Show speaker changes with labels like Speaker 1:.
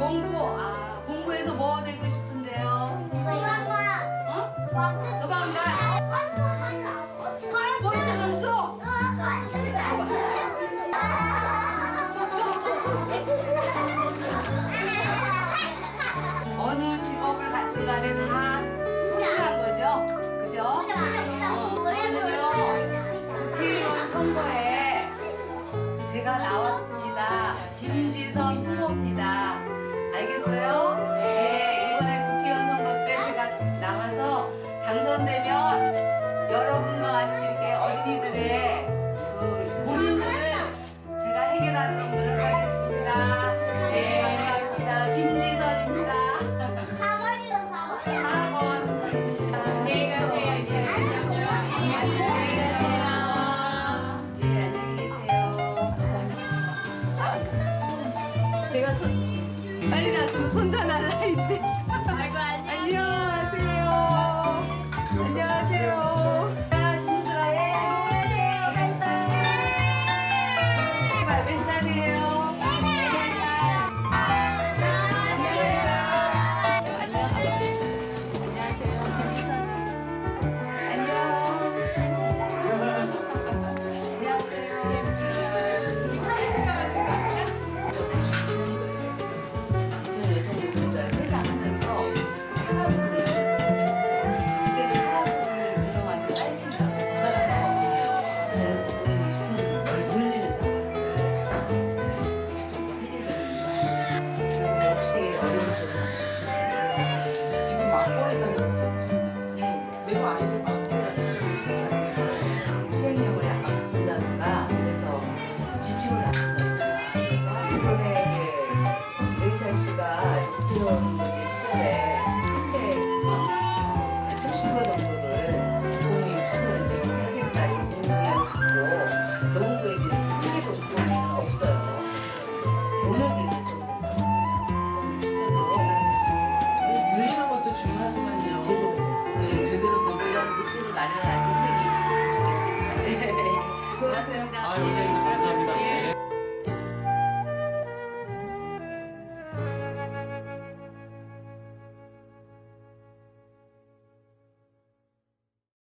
Speaker 1: 공부 아 공부해서 뭐 되고 싶은데요? 어? 어느 직업을 갖든 간에 다 훌륭한 거죠? 그죠? 어, 저는요 국회의원 선거에 제가 나왔습니다. 김지선 후보입니다. 알겠어요? 네, 이번에 국회의원 선거 때 제가 나와서 당선되면 여러분과 같이 이렇게 어린이들의 그 고민들을 제가 해결하는 놈들을 하겠습니다. 네, 감사합니다. 김지선입니다. 4번. 안녕히 가세요. 네.
Speaker 2: 제가 손, 빨리 갔으면 손자날 나인데.
Speaker 1: 아이고,
Speaker 2: 안녕하세요. 안녕하세요.
Speaker 1: 자, 친구들아, 예, 안녕하세요. 바이바이. 몇 살이에요?
Speaker 3: 늘리